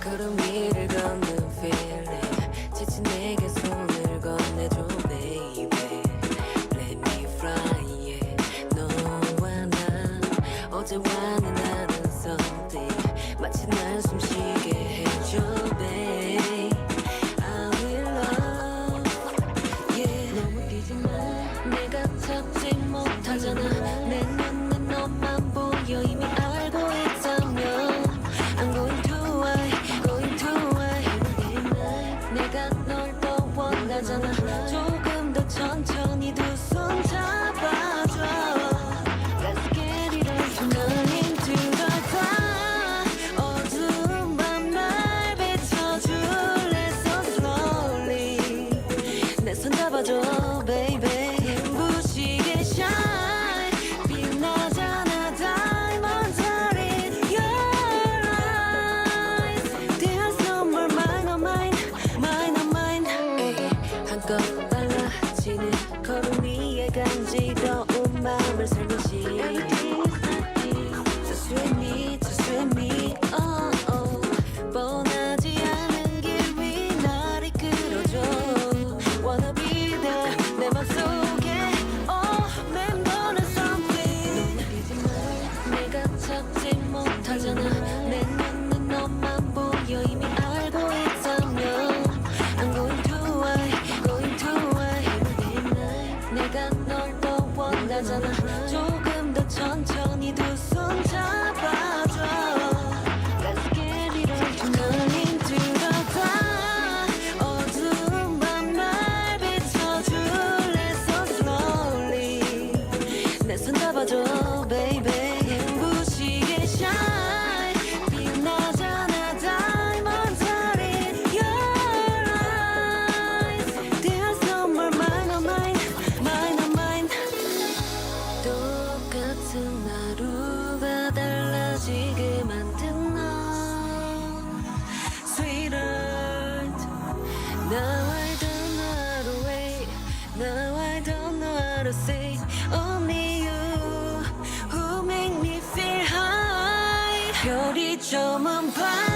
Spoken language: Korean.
걸음 위를 걷는 feeling 지친 내게 손을 건네줘 baby Let me fly yeah 너와 난 어제와는 다른 something 마치 날 숨쉬게 해줘 babe I will love yeah 너무 뛰지 마 내가 찾지 못하잖아 같은 하루가 달라지게 만든 너 Sweetheart Now I don't know how to wait. Now I don't know how to say Only you Who make me feel high. 별이 저만 봐